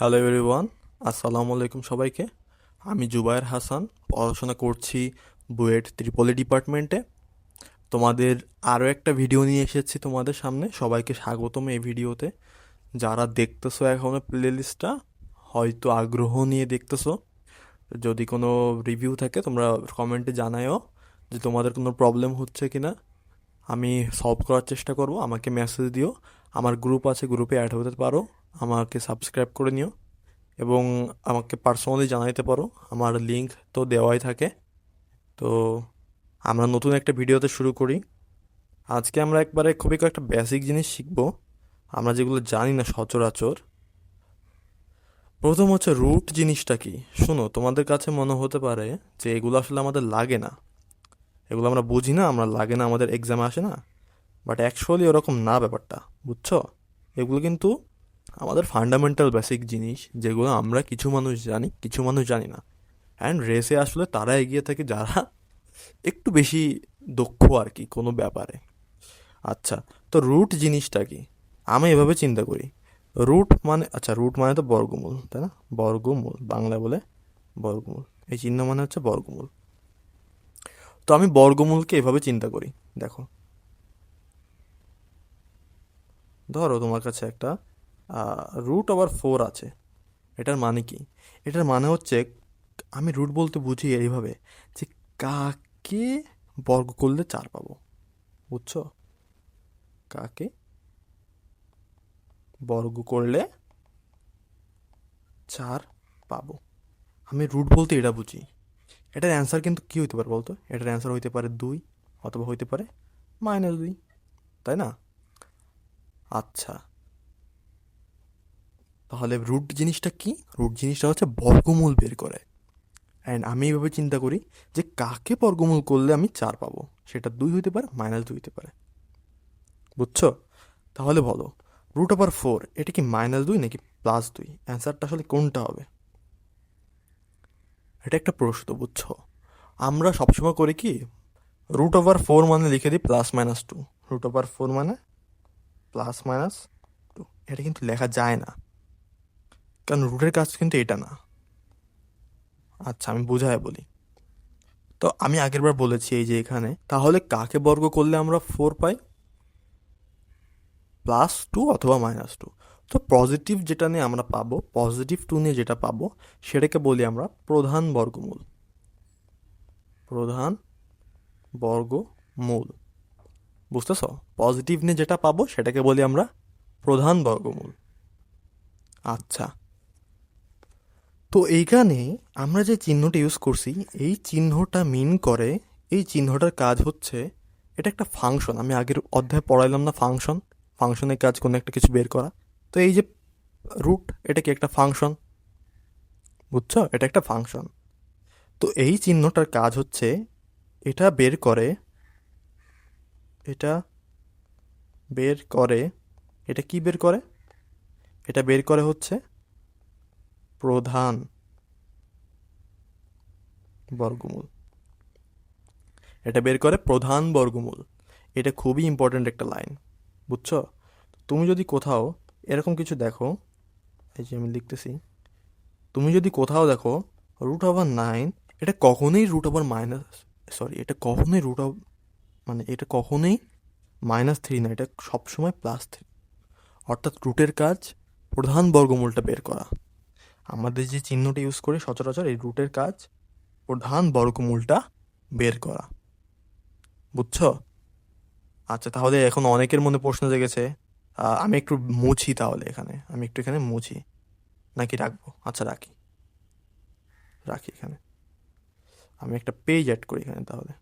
Hello everyone আসসালামু আলাইকুম সবাইকে। আমি জুবায়ের হাসান, পড়াশোনা করছি বুয়েট ত্রিপলি ডিপার্টমেন্টে। তোমাদের আরও একটা ভিডিও নিয়ে এসেছি তোমাদের সামনে, সবাইকে স্বাগতম এই ভিডিওতে। যারা দেখতেছো এখনও প্লেলিস্টটা, হয়তো আগ্রহ নিয়ে দেখতেছো। যদি কোনো রিভিউ থাকে, তোমরা কমেন্টে জানায়ও যে তোমাদের কোনো প্রবলেম হচ্ছে কি না আমি সলভ করার চেষ্টা করব, আমাকে মেসেজ দিও। আমার গ্রুপ আছে, গ্রুপে অ্যাড হতে পারো। আমাকে সাবস্ক্রাইব করে নিও এবং আমাকে পার্সোনালি জানাইতে পারো। আমার লিঙ্ক তো দেওয়াই থাকে। তো আমরা নতুন একটা ভিডিওতে শুরু করি। আজকে আমরা একবারে খুবই কয়েকটা বেসিক জিনিস শিখব। আমরা যেগুলো জানি না সচরাচর। প্রথম হচ্ছে রুট জিনিসটা কি? শোনো, তোমাদের কাছে মনে হতে পারে যে এগুলো আসলে আমাদের লাগে না। এগুলো আমরা বুঝি না, আমরা লাগে না, আমাদের এক্সামে আসে না। বাট অ্যাকচুয়ালি ওরকম না ব্যাপারটা, বুঝছ? এগুলো কিন্তু আমাদের ফান্ডামেন্টাল বেসিক জিনিস যেগুলো আমরা কিছু মানুষ জানি, কিছু মানুষ জানি না। অ্যান্ড রেসে আসলে তারা এগিয়ে থাকে যারা একটু বেশি দক্ষ আর কি কোনো ব্যাপারে। আচ্ছা তো রুট জিনিসটা কি? আমি এভাবে চিন্তা করি। রুট মানে আচ্ছা রুট মানে তো বর্গমূল, তাই না? বর্গমূল বাংলা বলে বর্গমূল। এই চিহ্ন মানে হচ্ছে বর্গমূল। তো আমি বর্গমূলকে এভাবে চিন্তা করি, দেখো। ধরো তোমার কাছে একটা রুট ওভার ফোর আছে। এটার মানে কি? এটার মানে হচ্ছে, আমি রুট বলতে বুঝি এইভাবে যে কাকে বর্গ করলে চার পাবো। বুঝছ? কাকে বর্গ করলে চার পাবো। আমি রুট বলতে এটা বুঝি। এটার অ্যান্সার কিন্তু কী হইতে পারে বলতো? এটার অ্যান্সার হইতে পারে দুই অথবা হইতে পারে মাইনাস দুই, তাই না? আচ্ছা। তাহলে রুট জিনিসটা কি? রুট জিনিসটা হচ্ছে বর্গমূল বের করে। অ্যান্ড আমি এইভাবে চিন্তা করি যে কাকে বর্গমূল করলে আমি চার পাবো? সেটা দুই হইতে পারে মাইনাস দুই হইতে পারে। বুঝছ? তাহলে বলো রুট ওভার ফোর এটা কি মাইনাস দুই নাকি প্লাস দুই? অ্যান্সারটা আসলে কোনটা হবে? এটা একটা প্রশ্ন, বুঝছ? আমরা সবসময় করি কি রুট ওভার ফোর মানে লিখে দিই plus minus two root over four মানে প্লাস মাইনাস টু এটা কিন্তু লেখা যায় না। কারণ রুটের কাজ কিন্তু এটা না। আচ্ছা আমি বুঝায় বলি। তো আমি আগেরবার বলেছি এই যে এখানে, তাহলে কাকে বর্গ করলে আমরা ফোর পাই? প্লাস টু অথবা মাইনাস টু তো পজিটিভ যেটা নিয়ে আমরা পাবো পজিটিভ টু নিয়ে যেটা পাবো, সেটাকে বলি আমরা প্রধান বর্গমূল। প্রধান বর্গমূল। বুঝতেছ? পজিটিভ নিয়ে যেটা পাবো, সেটাকে বলি আমরা প্রধান বর্গমূল। আচ্ছা। তো এইখানে আমরা যে চিহ্নটা ইউজ করছি, এই চিহ্নটা মিন করে, এই চিহ্নটার কাজ হচ্ছে এটা একটা ফাংশন আমি আগের অধ্যায়ে পড়াইলাম না ফাংশন ফাংশনের কাজ কোনো একটা কিছু বের করা। তো এই যে রুট এটা কি একটা ফাংশন বুঝছ? এটা একটা ফাংশন তো এই চিহ্নটার কাজ হচ্ছে এটা বের করে, এটা বের করে, এটা কি বের করে? এটা বের করে হচ্ছে প্রধান বর্গমূল। এটা বের করে প্রধান বর্গমূল। এটা খুবই ইম্পর্ট্যান্ট একটা লাইন বুঝছ? তুমি যদি কোথাও এরকম কিছু দেখো, এই যে আমি লিখতেছি, তুমি যদি কোথাও দেখো রুট ওভার নাইন এটা কখনোই রুট ওভার মাইনাস সরি এটা কখনোই রুট অফ মানে এটা কখনোই মাইনাস থ্রি না, এটা সবসময় প্লাস থ্রি অর্থাৎ রুটের কাজ প্রধান বর্গমূলটা বের করা। আমাদের যে চিহ্নটা ইউজ করি সচরাচর এই রুটের কাজ, প্রধান বর্গমূলটা বের করা। বুঝছ? আচ্ছা তাহলে এখন অনেকের মনে প্রশ্ন জেগেছে আমি একটু মুছি তাহলে এখানে, আমি একটু এখানে মুছি। নাকি রাখব? আচ্ছা রাখি। রাখি এখানে। আমি একটা পেজ অ্যাড করি এখানে তাহলে।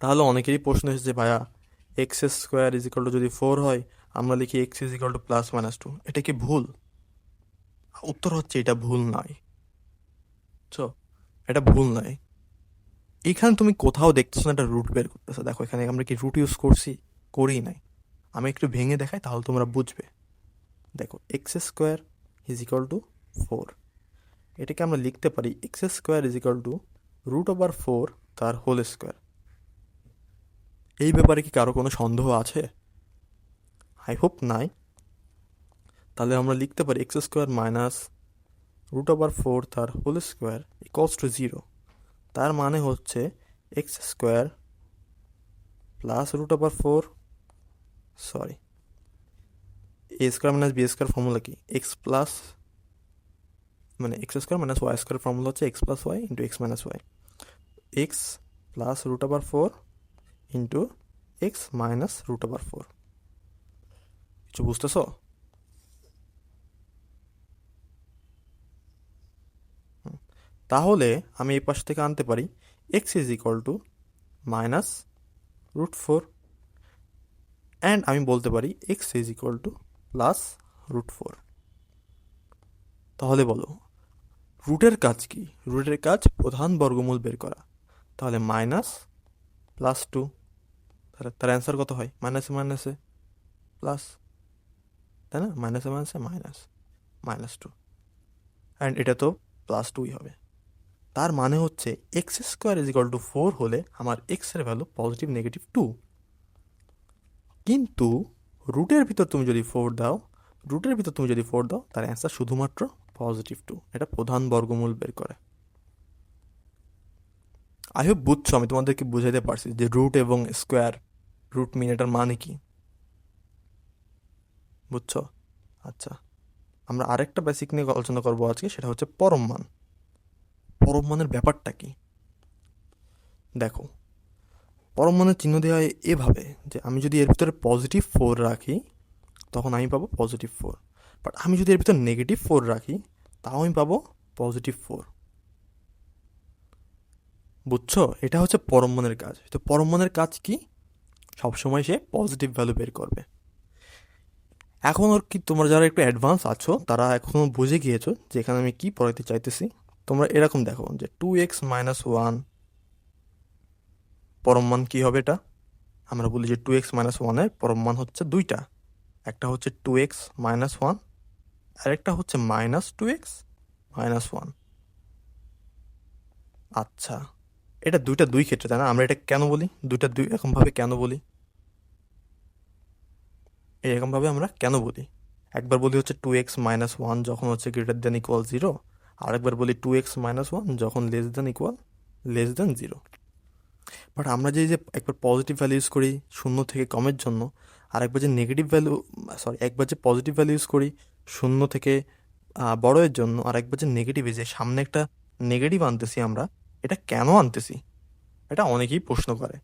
তাহলে অনেকেরই প্রশ্ন এসেছে, ভাইয়া এক্স স্কোয়ার ইজ টু যদি ফোর হয় আমরা লিখি x is equal to plus minus two এটা কি ভুল? উত্তর হচ্ছে এটা ভুল নয়। বুঝছ এটা ভুল নয়। এখানে তুমি কোথাও দেখতেছো না একটা রুট বের করতেছো। দেখো, এখানে আমরা কি রুট ইউজ করছি? করি নাই। আমি একটু ভেঙে দেখাই, তাহলে তোমরা বুঝবে। দেখো x square is equal to four এটাকে আমরা লিখতে পারি x square is equal to root over four তার হোল স্কোয়ার এই ব্যাপারে কি কারও কোনো সন্দেহ আছে? আই হোপ নাই। তাহলে আমরা লিখতে পারি x square minus root over four তার whole square equals to zero তার মানে হচ্ছে x square plus root over four sorry a square minus b square formula কি? এক্স প্লাস মানে x square minus y square formula হচ্ছে x plus y into x minus y x plus root over four into x minus root over four কিছু বুঝতেছো। তাহলে আমি এই পাশ থেকে আনতে পারি x is equal to minus root four and আমি বলতে পারি x is equal to plus root four তাহলে বলো, রুটের কাজ কি? রুটের কাজ প্রধান বর্গমূল বের করা। তাহলে মাইনাস প্লাস টু তার অ্যান্সার কত হয়? মাইনাসে মাইনাসে প্লাস তাই না? মাইনাসে মাইনাসে মাইনাস মাইনাস টু অ্যান্ড এটা তো প্লাস টুই হবে। তার মানে হচ্ছে x square is equal to four হলে আমার এক্সের ভ্যালু পজিটিভ নেগেটিভ টু কিন্তু রুটের ভিতর তুমি যদি ফোর দাও রুটের ভিতর তুমি যদি ফোর দাও, তার অ্যান্সার শুধুমাত্র পজিটিভ টু এটা প্রধান বর্গমূল বের করে। আই হোপ বুঝছ, আমি তোমাদেরকে বুঝাইতে পারছি যে রুট এবং স্কোয়ার রুট মিন এটার মানে কি। বুঝছ? আচ্ছা আমরা আরেকটা বেসিক নিয়ে আলোচনা করব আজকে, সেটা হচ্ছে পরম মান। পরম মানের ব্যাপারটা কি? দেখো, পরম মানের চিহ্ন দেওয়া হয় এভাবে যে আমি যদি এর ভিতরে পজিটিভ ফোর রাখি, তখন আমি পাবো পজিটিভ ফোর বাট আমি যদি এর ভিতরে নেগেটিভ ফোর রাখি, তাও আমি পাবো পজিটিভ ফোর বুঝছ? এটা হচ্ছে পরম মনের কাজ। তো পরম মনের কাজ কি? সবসময় সে পজিটিভ ভ্যালু বের করবে। এখন ওর কি তোমরা যারা একটু অ্যাডভান্স আছো, তারা এখনও বুঝে গিয়েছো যে এখানে আমি কী পড়াইতে চাইতেছি। তোমরা এরকম দেখো যে টু এক্স মাইনাস ওয়ান পরম মান কী হবে এটা? আমরা বলি যে টু এক্স মাইনাস ওয়ানের পরম মান হচ্ছে দুইটা। একটা হচ্ছে টু এক্স মাইনাস ওয়ান আরেকটা হচ্ছে minus two x minus one আচ্ছা এটা দুইটা দুই ক্ষেত্রে, তাই না? আমরা এটা কেন বলি? দুইটা দুই এরকমভাবে কেন বলি? এরকমভাবে আমরা কেন বলি? একবার বলি হচ্ছে টু এক্স মাইনাস ওয়ান যখন হচ্ছে গ্রেটার দেন ইকুয়াল জিরো আরেকবার বলি টু এক্স মাইনাস ওয়ান যখন less than equal less than zero but আমরা যে যে একবার পজিটিভ ভ্যালু ইউজ করি শূন্য থেকে কমের জন্য আর একবার যে নেগেটিভ ভ্যালু সরি একবার যে পজিটিভ ভ্যালু ইউজ করি শূন্য থেকে বড়ের জন্য আর একবার যে নেগেটিভে যে সামনে একটা নেগেটিভ আনতেছি আমরা, এটা কেন আনতেছি? এটা অনেকেই প্রশ্ন করে।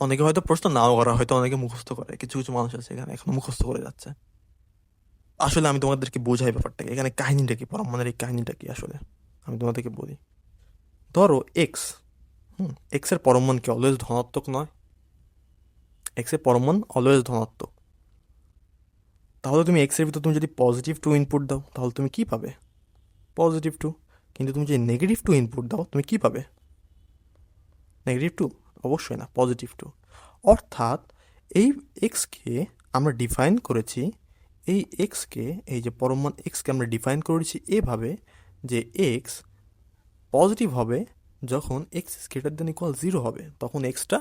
অনেকে হয়তো প্রশ্ন নাও করা, হয়তো অনেকে মুখস্থ করে। কিছু কিছু মানুষ আছে এখানে, এখনও মুখস্থ করে যাচ্ছে। আসলে আমি তোমাদেরকে বোঝাই ব্যাপারটাকে। এখানে কাহিনীটা কি? পরমাণের এই কাহিনীটা কি আসলে? আমি তোমাদেরকে বলি। ধরো এক্স হুম এক্সের পরমান কি অলওয়েজ ধনাত্মক নয়? এক্সের পরমান অলওয়েজ ধনাত্মক। তাহলে তুমি এক্সের ভিতর তুমি যদি পজিটিভ টু ইনপুট দাও, তাহলে তুমি কী পাবে? পজিটিভ টু কিন্তু তুমি যদি নেগেটিভ টু ইনপুট দাও, তুমি কী পাবে? নেগেটিভ টু অবশ্যই না পজিটিভ টু অর্থাৎ এই এক্সকে আমরা ডিফাইন করেছি, এই এক্সকে এই যে পরমান এক্সকে আমরা ডিফাইন করেছি এভাবে যে এক্স পজিটিভ হবে যখন x greater than equal zero হবে, তখন এক্সটা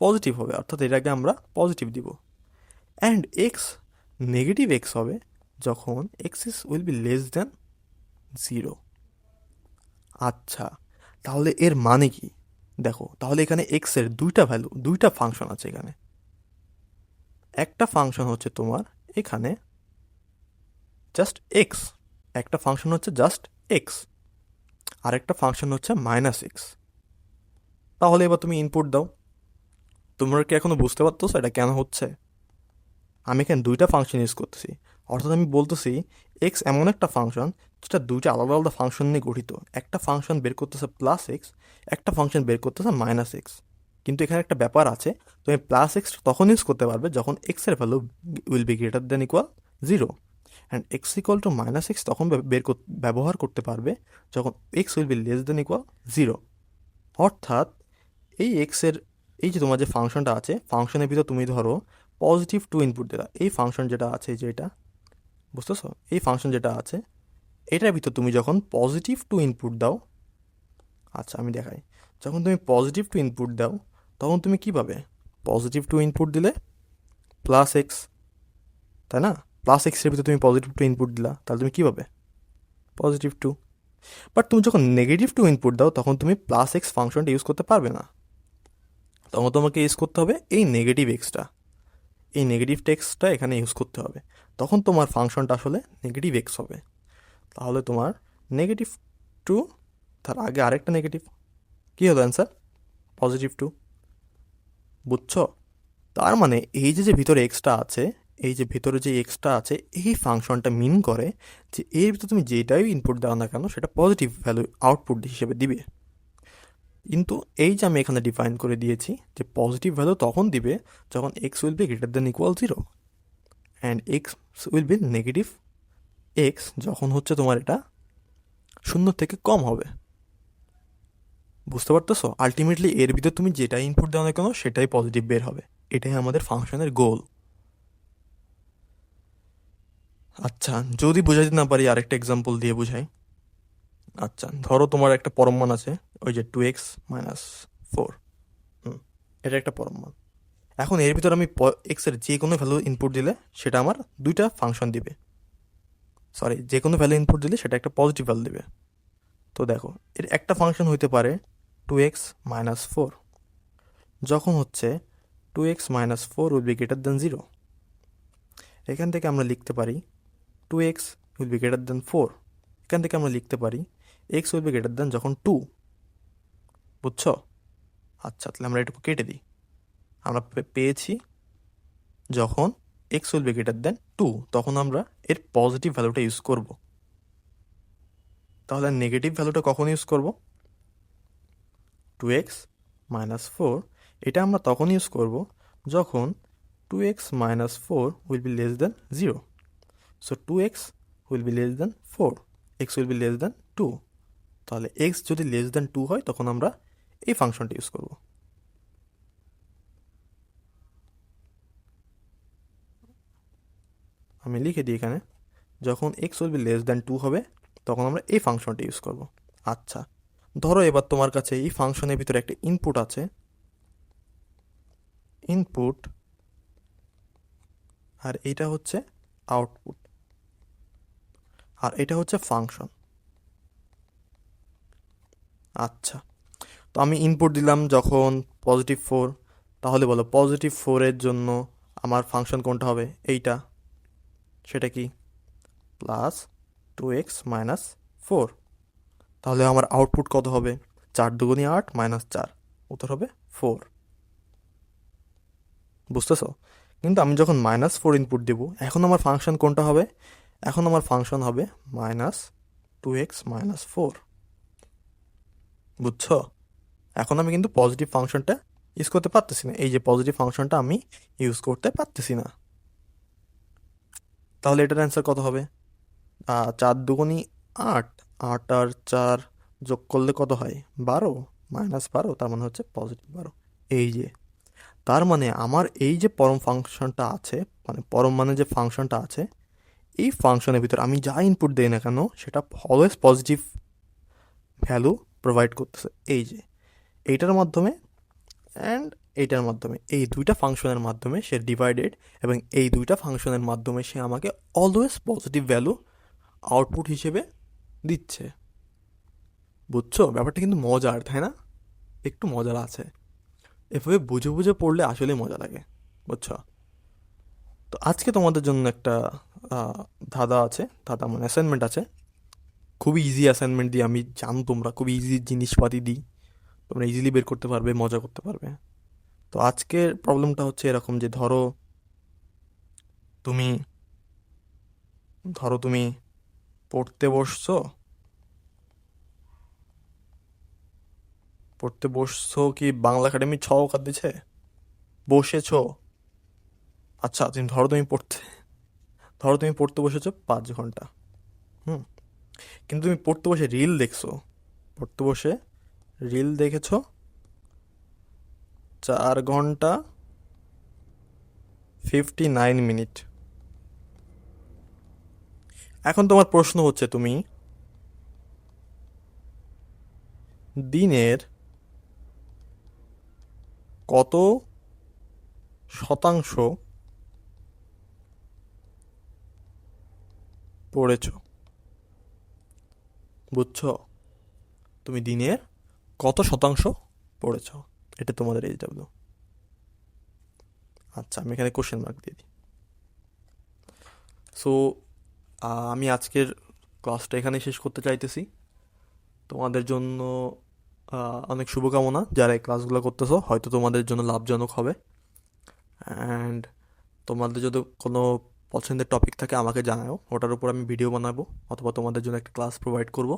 পজিটিভ হবে, অর্থাৎ এটাকে আমরা পজিটিভ দিব। অ্যান্ড এক্স নেগেটিভ এক্স হবে যখন x is will be less than zero আচ্ছা তাহলে এর মানে কি? দেখো, তাহলে এখানে এক্সের দুইটা ভ্যালু দুইটা ফাংশন আছে এখানে। একটা ফাংশন হচ্ছে তোমার এখানে জাস্ট এক্স একটা ফাংশন হচ্ছে জাস্ট এক্স আর একটা ফাংশন হচ্ছে মাইনাস এক্স তাহলে এবার তুমি ইনপুট দাও। তোমরা কি এখনও বুঝতে পারতেছো এটা কেন হচ্ছে? আমি এখানে দুইটা ফাংশন ইউজ করতেছি। অর্থাৎ আমি বলতেছি এক্স এমন একটা ফাংশন যেটা দুইটা আলাদা আলাদা ফাংশন নিয়ে গঠিত। একটা ফাংশন বের করতেছে প্লাস এক্স একটা ফাংশন বের করতেছে মাইনাস এক্স কিন্তু এখানে একটা ব্যাপার আছে, তুমি প্লাস এক্স তখন ইউজ করতে পারবে যখন এক্সের value will be greater than equal zero and x equal to minus x তখন বের ব্যবহার করতে পারবে যখন x will be less than equal zero অর্থাৎ এই এক্সের এই যে তোমার যে ফাংশনটা আছে ফাংশনের ভিতর তুমি ধরো পজিটিভ টু ইনপুট দেওয়া এই ফাংশন যেটা আছে, যেটা, বুঝতেছো? এই ফাংশন যেটা আছে এটার ভিতর তুমি যখন পজিটিভ টু ইনপুট দাও আচ্ছা আমি দেখাই, যখন তুমি পজিটিভ টু ইনপুট দাও, তখন তুমি কি পাবে? পজিটিভ টু ইনপুট দিলে প্লাস এক্স তাই না? প্লাস এক্সের ভিতরে তুমি পজিটিভ টু ইনপুট দিলা, তাহলে তুমি কী পাবে? পজিটিভ টু বাট তুমি যখন নেগেটিভ টু ইনপুট দাও, তখন তুমি প্লাস এক্স ফাংশনটা ইউজ করতে পারবে না। তখন তোমাকে ইউজ করতে হবে এই নেগেটিভ এক্সটা এই নেগেটিভ টেক্সটটা এখানে ইউজ করতে হবে। তখন তোমার ফাংশনটা আসলে নেগেটিভ এক্স হবে। তাহলে তোমার নেগেটিভ টু তার আগে আরেকটা নেগেটিভ কী হলো অ্যান্সার পজিটিভ টু বুঝছ? তার মানে এই যে যে ভিতরে এক্সটা আছে, এই যে ভিতরে যে এক্সটা আছে, এই ফাংশনটা মিন করে যে এর ভিতরে তুমি যেটাই ইনপুট দাও না কেন, সেটা পজিটিভ ভ্যালু আউটপুট হিসেবে দিবে। কিন্তু এই যে আমি এখানে ডিফাইন করে দিয়েছি যে পজিটিভ ভ্যালু তখন দিবে যখন x will be greater than equal zero and x will be negative x যখন হচ্ছে তোমার এটা শূন্য থেকে কম হবে। বুঝতে পারতেছো? আলটিমেটলি এর ভিতরে তুমি যেটাই ইনপুট দাও না কেন, সেটাই পজিটিভ বের হবে। এটাই আমাদের ফাংশনের গোল আচ্ছা যদি বোঝাইতে না পারি, আরেকটা এক্সাম্পল দিয়ে বুঝাই। আচ্ছা ধরো তোমার একটা পরম মান আছে, ওই যে টু এক্স মাইনাস ফোর হুম, এটা একটা পরম মান এখন এর ভিতর আমি এক্সের যে কোনো ভ্যালু ইনপুট দিলে, সেটা আমার দুইটা ফাংশন দিবে। সরি যে কোনো ভ্যালু ইনপুট দিলে সেটা একটা পজিটিভ ভ্যালু দিবে। তো দেখো, এর একটা ফাংশন হইতে পারে টু এক্স মাইনাস ফোর যখন হচ্ছে two x minus four will be greater than zero এখান থেকে আমরা লিখতে পারি two x will be greater than four এখান থেকে আমরা লিখতে পারি x will be greater than যখন টু বুঝছ? আচ্ছা তাহলে আমরা এটুকু কেটে দিই। আমরা পেয়েছি যখন x will be greater than two তখন আমরা এর পজিটিভ ভ্যালুটা ইউজ করব। তাহলে নেগেটিভ ভ্যালুটা কখন ইউজ করব? টু এক্স মাইনাস ফোর এটা আমরা তখন ইউজ করব যখন two x minus four will be less than zero so two x will be less than four x will be less than two তাহলে এক্স যদি লেস দেন টু হয়, তখন আমরা এই ফাংশনটা ইউজ করব। আমি লিখে দিই এখানে, যখন x will be less than two হবে, তখন আমরা এই ফাংশনটা ইউজ করব। আচ্ছা ধরো এবার তোমার কাছে এই ফাংশনের ভিতরে একটা ইনপুট আছে। ইনপুট আর এটা হচ্ছে আউটপুট আর এটা হচ্ছে ফাংশন আচ্ছা তো আমি ইনপুট দিলাম যখন পজিটিভ ফোর তাহলে বলো পজিটিভ ফোরের জন্য আমার ফাংশন কোনটা হবে? এইটা। সেটা কি? Plus two x minus four. তাহলে আমার আউটপুট কত হবে? চার দুগুনি আট মাইনাস চার, উত্তর হবে ফোর। বুঝতেছো? কিন্তু আমি যখন মাইনাস ফোর ইনপুট দেবো, এখন আমার ফাংশন কোনটা হবে? এখন আমার ফাংশন হবে minus two x minus four. বুঝছ? এখন আমি কিন্তু পজিটিভ ফাংশনটা ইউজ করতে পারতেছি না। এই যে পজিটিভ ফাংশনটা আমি ইউজ করতে পারতেছি না। তাহলে এটার অ্যান্সার কত হবে? চার দুগুনি আট আট আর চার যোগ করলে কত হয়? বারো মাইনাস বারো, তার মানে হচ্ছে পজিটিভ বারো। এই যে, তার মানে আমার এই যে পরম ফাংশনটা আছে মানে পরম মানে যে ফাংশনটা আছে, এই ফাংশনের ভিতর আমি যা ইনপুট দিই না কেন, সেটা অলওয়েজ পজিটিভ ভ্যালু প্রোভাইড করতেছে। এই যে, এইটার মাধ্যমে অ্যান্ড এইটার মাধ্যমে, এই দুইটা ফাংশনের মাধ্যমে সে ডিভাইডেড এবং এই দুইটা ফাংশনের মাধ্যমে সে আমাকে অলওয়েজ পজিটিভ ভ্যালু আউটপুট হিসেবে দিচ্ছে। বুঝছ? ব্যাপারটা কিন্তু মজার, তাই না? একটু মজার আছে। এভাবে বুঝে বুঝে পড়লে আসলে মজা লাগে, বুঝছ? তো আজকে তোমাদের জন্য একটা ধাঁধা আছে, ধাঁধা মানে অ্যাসাইনমেন্ট আছে। খুবই ইজি অ্যাসাইনমেন্ট দিই আমি জানো তোমরা খুবই ইজি জিনিসপাতি দিই। তোমরা ইজিলি বের করতে পারবে, মজা করতে পারবে। তো আজকের প্রবলেমটা হচ্ছে এরকম যে ধরো তুমি ধরো তুমি পড়তে বসছো পড়তে বসছো কি বাংলা একাডেমি ছ অকার দিছে? বসেছো? আচ্ছা তুমি ধরো তুমি পড়তে, ধরো তুমি পড়তে বসেছো পাঁচ ঘণ্টা, হুম? কিন্তু তুমি পড়তে বসে রিল দেখছ, পড়তে বসে রিল দেখেছ চার ঘণ্টা ফিফটি নাইন মিনিট এখন তোমার প্রশ্ন হচ্ছে তুমি, দিনের কত শতাংশ পড়েছো? বুঝছ? তুমি দিনের কত শতাংশ পড়েছো? এটা তোমাদের এইচ ডাব্লিউ আচ্ছা আমি এখানে কোশ্চেন মার্ক দিয়ে দিই। সো আমি আজকের ক্লাসটা এখানে শেষ করতে চাইতেছি। তোমাদের জন্য অনেক শুভকামনা। যারা এই ক্লাসগুলো করতেছো, হয়তো তোমাদের জন্য লাভজনক হবে। অ্যান্ড তোমাদের যদি কোনো পছন্দের টপিক থাকে, আমাকে জানাও। ওটার উপর আমি ভিডিও বানাবো, অথবা তোমাদের জন্য একটা ক্লাস প্রোভাইড করব।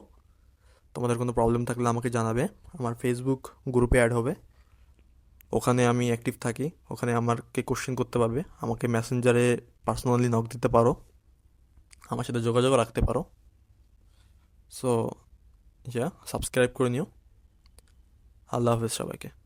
তোমাদের কোনো প্রবলেম থাকলে আমাকে জানাবে। আমার ফেসবুক গ্রুপে অ্যাড হবে। ওখানে আমি অ্যাক্টিভ থাকি, ওখানে আমাকে কোশ্চেন করতে পারবে, আমাকে মেসেঞ্জারে পার্সোনালি নক দিতে পারো, আমার সাথে যোগাযোগ রাখতে পারো। সো যা সাবস্ক্রাইব করে নিও। আল্লাহ হাফেজ সবাইকে।